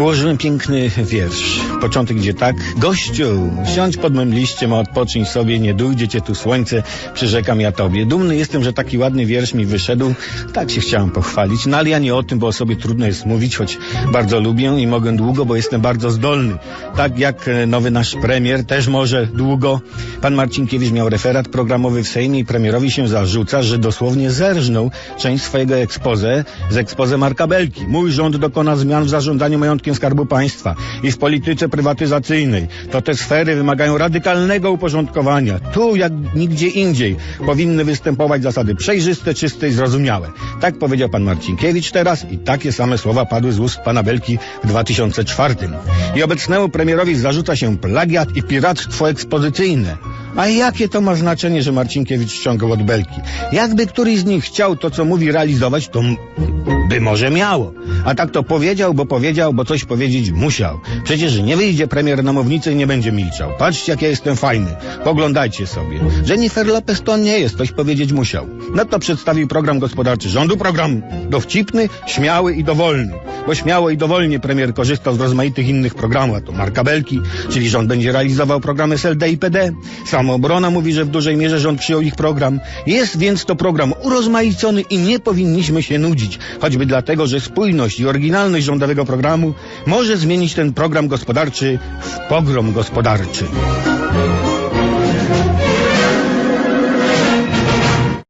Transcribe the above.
Ułożyłem piękny wiersz. Początek idzie tak. Gościu, siądź pod mym liściem, a odpocznij sobie, nie dujdzie cię tu słońce, przyrzekam ja tobie. Dumny jestem, że taki ładny wiersz mi wyszedł. Tak się chciałem pochwalić. No ale ja nie o tym, bo o sobie trudno jest mówić, choć bardzo lubię i mogę długo, bo jestem bardzo zdolny. Tak jak e, nowy nasz premier też może długo. Pan Marcinkiewicz miał referat programowy w Sejmie i premierowi się zarzuca, że dosłownie zerżnął część swojego expose z expose Marka Belki. Mój rząd dokona zmian w zarządzaniu majątkiem Skarbu Państwa i w polityce prywatyzacyjnej. To te sfery wymagają radykalnego uporządkowania. Tu, jak nigdzie indziej, powinny występować zasady przejrzyste, czyste i zrozumiałe. Tak powiedział pan Marcinkiewicz teraz i takie same słowa padły z ust pana Belki w 2004. I obecnemu premierowi zarzuca się plagiat i piractwo ekspozycyjne. A jakie to ma znaczenie, że Marcinkiewicz ściągał od Belki? Jakby któryś z nich chciał to, co mówi, realizować, to by może miało. A tak to powiedział, bo powiedział, bo coś powiedzieć musiał. Przecież nie wyjdzie premier na mównicę i nie będzie milczał. Patrzcie, jak ja jestem fajny. Poglądajcie sobie. Jennifer Lopez to nie jest, coś powiedzieć musiał. No to przedstawił program gospodarczy rządu, program dowcipny, śmiały i dowolny. Bo śmiało i dowolnie premier korzystał z rozmaitych innych programów, a to Marka Belki, czyli rząd będzie realizował program SLD i PD. Samoobrona mówi, że w dużej mierze rząd przyjął ich program. Jest więc to program urozmaicony i nie powinniśmy się nudzić, choćby dlatego, że spójność i oryginalność rządowego programu może zmienić ten program gospodarczy w pogrom gospodarczy.